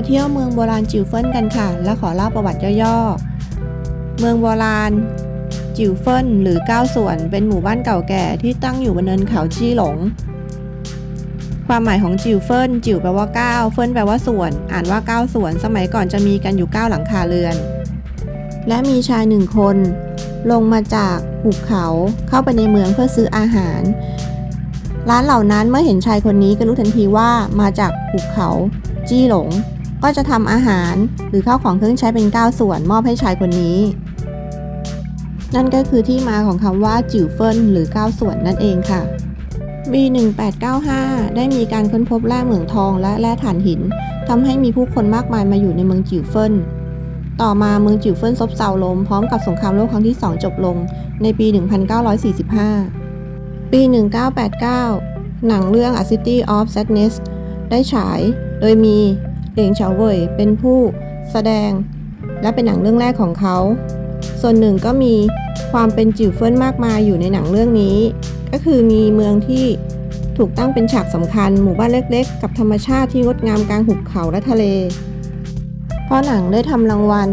มาเที่ยวเมืองโบราณจิวเฟินกันค่ะ และขอเล่าประวัติย่อๆ เมืองโบราณจิวเฟินหรือก้าวส่วน เป็นหมู่บ้านเก่าแก่ที่ตั้งอยู่บนเนินเขาจี้หลง ความหมายของจิวเฟินจิวแปลว่าก้าวเฟินแปลว่าส่วน อ่านว่าก้าวส่วน สมัยก่อนจะมีกันอยู่เก้าหลังคาเรือน และมีชายหนึ่งคน ลงมาจากหุบเขาเข้าไปในเมืองเพื่อซื้ออาหาร ร้านเหล่านั้นเมื่อเห็นชายคนนี้ก็รู้ทันทีว่ามาจากหุบเขา จี้หลง ก็จะทำอาหารหรือข้าวของเครื่องใช้เป็นก้าส่วนมอบให้ชายคนนี้ นั่นก็คือที่มาของคำว่าจิ๋วเฟินหรือก้าส่วนนั่นเองค่ะปี1895 ได้มีการค้นพบแร่เหมืองทองและแร่ถ่านหินทำให้มีผู้คนมากมายมาอยู่ในเมืองจิ๋วเฟินต่อมาเมืองจิ๋วเฟินซบเซาลงพร้อมกับสงครามโลกครั้งที่ 2 จบลงในปี 1945 ปี 1989 หนังเรื่อง A City of Sadness ได้ฉาย โดยมี เหลียงเฉาเว่ยเป็นผู้แสดง และเป็นหนังเรื่องแรกของเขา ส่วนหนึ่งก็มีความเป็นจิ๋วเฟินมากมายอยู่ในหนังเรื่องนี้ ก็คือมีเมืองที่ถูกตั้งเป็นฉากสำคัญ หมู่บ้านเล็กๆ กับธรรมชาติที่งดงามกลางหุบเขาและทะเล เพราะหนังได้ทำรางวัล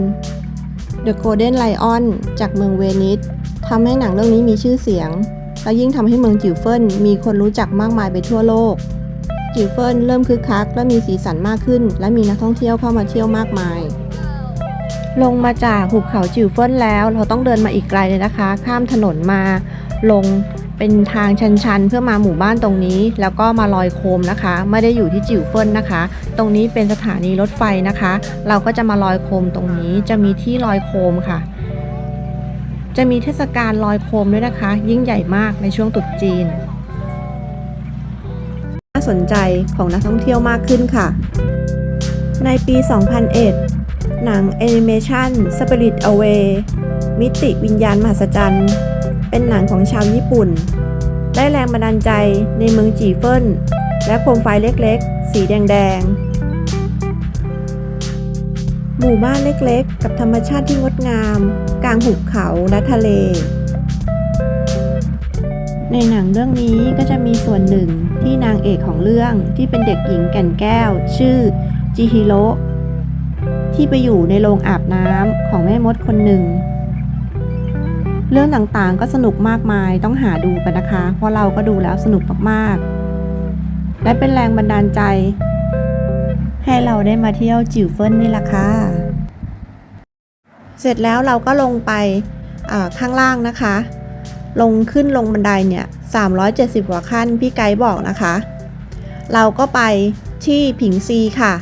The Golden Lion จากเมืองเวนิสทำให้หนังเรื่องนี้มีชื่อเสียง และยิ่งทำให้เมืองจิ๋วเฟินมีคนรู้จักมากมายไปทั่วโลก จิ๋วเฟินเริ่มคึกคัก และมีสีสันมากขึ้น และมีนักท่องเที่ยวเข้ามาเที่ยวมากมาย ลงมาจากหุบเขาจิวเฟินแล้ว เราต้องเดินมาอีกไกลเลยนะคะ ข้ามถนนมา ลงเป็นทางชันๆ เพื่อมาหมู่บ้านตรงนี้ แล้วก็มาลอยโคมนะคะ ไม่ได้อยู่ที่จิ๋วเฟินนะคะ ตรงนี้เป็นสถานีรถไฟนะคะ เราก็จะมาลอยโคมตรงนี้จะมีที่ลอยโคมค่ะ จะมีเทศกาลลอยโคมด้วยนะคะ ยิ่งใหญ่มากในช่วงตรุษจีน สนใจของนักท่องเที่ยวมากขึ้นค่ะ ในปี 2001 หนังแอนิเมชัน Spirit Away มิติวิญญาณมหัศจรรย์ เป็นหนังของชาวญี่ปุ่น ได้แรงบันดาลใจในเมืองจีเฟินและโคมไฟเล็กๆ สีแดงๆ หมู่บ้านเล็กๆ กับธรรมชาติที่งดงาม กลางหุบเขาและทะเล ในหนังเรื่องนี้ก็จะมีส่วนหนึ่ง ที่นางเอกของเรื่องที่เป็นเด็กหญิงแก่นแก้ว ชื่อจิฮิโร่ที่ไปอยู่ในโรงอาบน้ำของแม่มดคนหนึ่ง เรื่องต่างๆก็สนุกมากมายต้องหาดูกันนะคะ เพราะเราก็ดูแล้วสนุกมากๆ และเป็นแรงบันดาลใจ ให้เราได้มาเที่ยวจิ๋วเฟินนี่แหละค่ะเสร็จแล้วเราก็ลงไปข้างล่างนะคะ ลงขึ้นลงบันไดเนี่ย 370 กว่าขั้นพี่ไกด์บอกนะคะ เราก็ไปที่ผิงซีค่ะ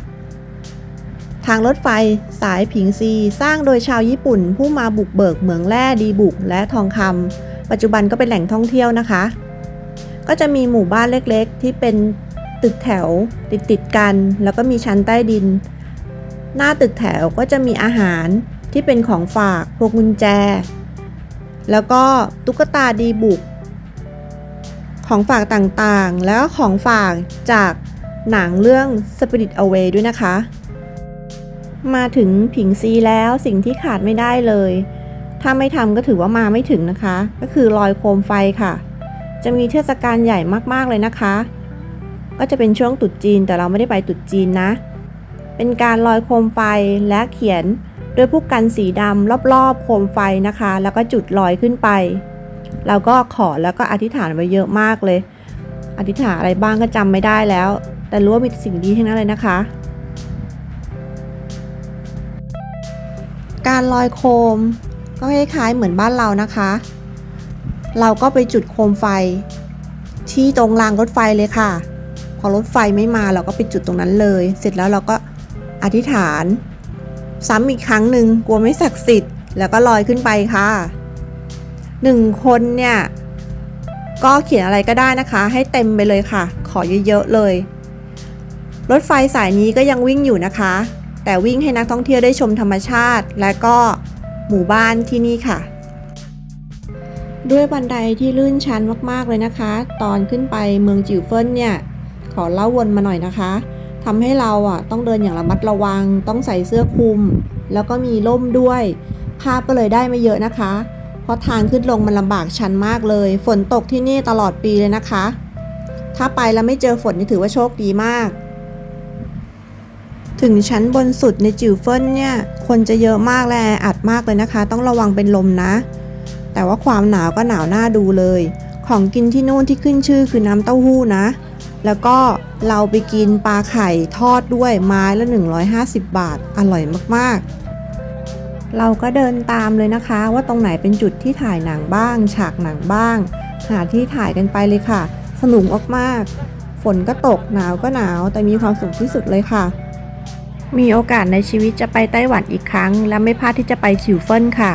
ทางรถไฟสายผิงซีสร้างโดยชาวญี่ปุ่น ผู้มาบุกเบิกเหมืองแร่ดีบุกและทองคำปัจจุบันก็เป็นแหล่งท่องเที่ยวนะคะ ก็จะมีหมู่บ้านเล็กๆ ที่เป็นตึกแถวติดติดกัน แล้วก็มีชั้นใต้ดิน หน้าตึกแถวก็จะมีอาหารที่เป็นของฝากพวกกุญแจ แล้วก็ตุ๊กตาดีบุก ของฝากต่างๆ แล้วของฝากจากหนังเรื่อง Spirit Away ด้วยนะคะ มาถึงผิงซีแล้วสิ่งที่ขาดไม่ได้เลย ถ้าไม่ทำก็ถือว่ามาไม่ถึงนะคะ ก็คือลอยโคมไฟค่ะ จะมีเทศกาลใหญ่มากๆเลยนะคะ ก็จะเป็นช่วงตรุษจีนแต่เราไม่ได้ไปตรุษจีนนะ เป็นการลอยโคมไฟและเขียนด้วยผู้กันสีดำรอบๆ โคมไฟนะคะ แล้วก็จุดลอยขึ้นไป เราก็ขอแล้วก็อธิษฐานไว้เยอะมากเลย อธิษฐานอะไรบ้างก็จำไม่ได้แล้ว แต่รู้ว่ามีสิ่งดีทั้งนั้นเลยนะคะ การลอยโคมก็คล้ายๆเหมือนบ้านเรานะคะ เราก็ไปจุดโคมไฟ ที่ตรงรางรถไฟเลยค่ะ พอรถไฟไม่มาเราก็ไปจุดตรงนั้นเลย เสร็จแล้วเราก็อธิษฐาน ซ้ำอีกครั้งหนึ่งกลัวไม่ศักดิ์สิทธิ์แล้วก็ลอยขึ้นไปค่ะ หนึ่งคนเนี่ย ก็เขียนอะไรก็ได้นะคะ ให้เต็มไปเลยค่ะ ขอเยอะๆเลย รถไฟสายนี้ก็ยังวิ่งอยู่นะคะ แต่วิ่งให้นักท่องเที่ยวได้ชมธรรมชาติ และก็หมู่บ้านที่นี่ค่ะ ด้วยบันไดที่ลื่นชันมากๆเลยนะคะ ตอนขึ้นไปเมืองจิวเฟินเนี่ย ขอเล่าวนมาหน่อยนะคะทำให้เราอะต้องเดินอย่างระมัดระวัง ต้องใส่เสื้อคลุม แล้วก็มีร่มด้วย ภาพก็เลยได้ไม่เยอะนะคะ เพราะทางขึ้นลงมันลำบากชันมากเลย ฝนตกที่นี่ตลอดปีเลยนะคะ ถ้าไปแล้วไม่เจอฝนนี่ถือว่าโชคดีมาก ถึงชั้นบนสุดในจิวเฟินเนี่ยคนจะเยอะมากและแออัดมากเลยนะคะ ต้องระวังเป็นลมนะ แต่ว่าความหนาวก็หนาวหน้าดูเลย ของกินที่นู่นที่ขึ้นชื่อคือน้ำเต้าหู้นะ แล้วก็เราไปกินปลาไข่ทอดด้วยไม้ละ 150 บาท อร่อยมากๆ เราก็เดินตามเลยนะคะ ว่าตรงไหนเป็นจุดที่ถ่ายหนังบ้าง ฉากหนังบ้าง หาที่ถ่ายกันไปเลยค่ะ สนุกมากๆฝนก็ตกหนาวก็หนาวแต่มีความสุขที่สุดเลยค่ะ มีโอกาสในชีวิตจะไปไต้หวันอีกครั้ง และไม่พลาดที่จะไปฉิวเฟินค่ะ